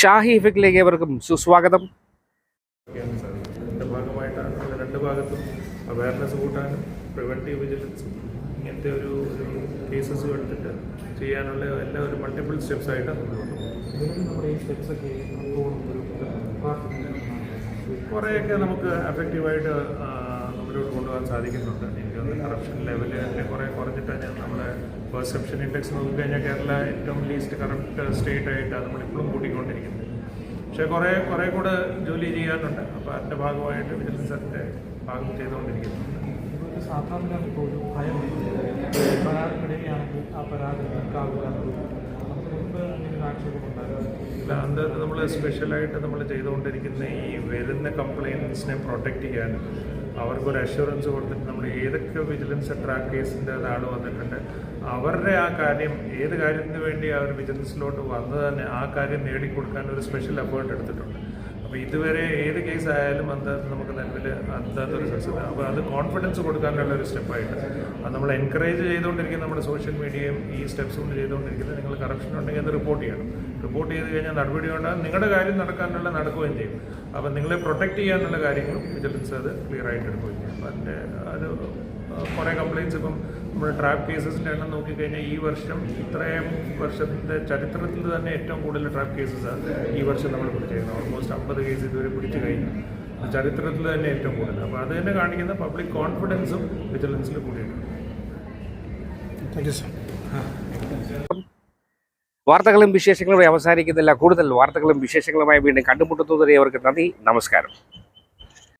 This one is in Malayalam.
ഷാഹി ഇഫക്റ്റിലേക്ക് ഏവർക്കും സുസ്വാഗതം. ഭാഗമായിട്ടാണ് രണ്ട് ഭാഗത്തും അവയർനെസ് കൂട്ടാനും പ്രിവെന്റീവ് വിജിലൻസും ഇങ്ങനത്തെ ഒരു കേസസ് എടുത്തിട്ട് ചെയ്യാനുള്ള എല്ലാ ഒരു മൾട്ടിപ്പിൾ സ്റ്റെപ്സ് ആയിട്ട് കുറേയൊക്കെ നമുക്ക് എഫക്റ്റീവായിട്ട് മുന്നോട്ട് കൊണ്ടുപോകാൻ സാധിക്കുന്നുണ്ട്. എനിക്ക് തോന്നുന്നു കറപ്ഷൻ ലെവൽ തന്നെ കുറേ കുറഞ്ഞിട്ടാണ് ഞാൻ നമ്മളെ പെർസെപ്ഷൻ ഇൻഡെക്സ് നോക്കിക്കഴിഞ്ഞാൽ കേരള ഏറ്റവും ലീസ്റ്റ് കറപ്റ്റ് സ്റ്റേറ്റ് ആയിട്ടാണ് നമ്മളിപ്പോഴും കൂട്ടിക്കൊണ്ടിരിക്കുന്നത് പക്ഷേ കുറേ കുറേ കൂടെ ജോലി ചെയ്യാനുണ്ട് അപ്പോൾ അതിന്റെ ഭാഗമായിട്ട് വിജിലൻസ് അതിന്റെ ഭാഗം ചെയ്തുകൊണ്ടിരിക്കുന്നുണ്ട് ഇതൊരു സാധാരണ ഇപ്പോൾ ഒരു പരാതിപ്പെടുകയാണെങ്കിൽ ആ പരാതി അത് നമ്മൾ സ്പെഷ്യലായിട്ട് നമ്മൾ ചെയ്തുകൊണ്ടിരിക്കുന്ന ഈ വരുന്ന കംപ്ലയിൻസിനെ പ്രൊട്ടക്റ്റ് ചെയ്യാൻ അവർക്കൊരു അഷുറൻസ് കൊടുത്തിട്ട് നമ്മൾ ഏതൊക്കെ വിജിലൻസ് ട്രാക്ക് കേസിന്റെ ആൾ വന്നിട്ടുണ്ട് അവരുടെ ആ കാര്യം ഏത് കാര്യത്തിന് വേണ്ടി അവർ വിജിലൻസിലോട്ട് വന്നത് തന്നെ ആ കാര്യം നേടിക്കൊടുക്കാൻ ഒരു സ്പെഷ്യൽ എഫേർട്ട് എടുത്തിട്ടുണ്ട്. അപ്പോൾ ഇതുവരെ ഏത് കേസ് ആയാലും അത് നമുക്ക് നിലവിൽ അതൊരു സക്സസ് അപ്പോൾ അത് കോൺഫിഡൻസ് കൊടുക്കാനുള്ള ഒരു സ്റ്റെപ്പായിട്ട് അത് നമ്മൾ എൻകറേജ് ചെയ്തുകൊണ്ടിരിക്കുന്ന നമ്മുടെ സോഷ്യൽ മീഡിയയും ഈ സ്റ്റെപ്സ് കൊണ്ട് ചെയ്തുകൊണ്ടിരിക്കുന്നത് നിങ്ങൾ കറപ്ഷൻ ഉണ്ടെങ്കിൽ അത് റിപ്പോർട്ട് ചെയ്യണം. റിപ്പോർട്ട് ചെയ്ത് കഴിഞ്ഞാൽ നടപടി ഉണ്ടാകും. നിങ്ങളുടെ കാര്യം നടക്കാനുള്ള നടക്കുകയും ചെയ്യും. അപ്പോൾ നിങ്ങളെ പ്രൊട്ടക്റ്റ് ചെയ്യാനുള്ള കാര്യങ്ങളും വിജിലൻസ് അത് ക്ലിയർ ആയിട്ട് എടുക്കുകയും ചെയ്യും. അപ്പോൾ അതിന്റെ അത് കുറേ കംപ്ലയിൻസ് ഇപ്പം നമ്മൾ ട്രാപ്പ് കേസസിന്റെ എണ്ണം നോക്കിക്കഴിഞ്ഞാൽ ഈ വർഷം ഇത്രയും വർഷത്തിന്റെ ചരിത്രത്തിൽ തന്നെ ഏറ്റവും കൂടുതൽ ട്രാപ്പ് കേസസ് ഈ വർഷം നമ്മൾ പിടിച്ചിരുന്നത്. ഓൾമോസ്റ്റ് അമ്പത് കേസ് ഇതുവരെ പിടിച്ചു കഴിഞ്ഞു. ചരിത്രത്തിൽ തന്നെ ഏറ്റവും കൂടുതൽ. അപ്പോൾ അത് തന്നെ കാണിക്കുന്ന പബ്ലിക് കോൺഫിഡൻസും വിജിലൻസിൽ കൂടിയിട്ടുണ്ട് താങ്ക് യു സർ വാർത്തകളും വിശേഷങ്ങളും അവസാനിക്കുന്നില്ല. കൂടുതൽ വാർത്തകളും വിശേഷങ്ങളുമായി വീണ്ടും കണ്ടുമുട്ടുന്നതുവരെ അവർക്ക് നന്ദി. നമസ്കാരം.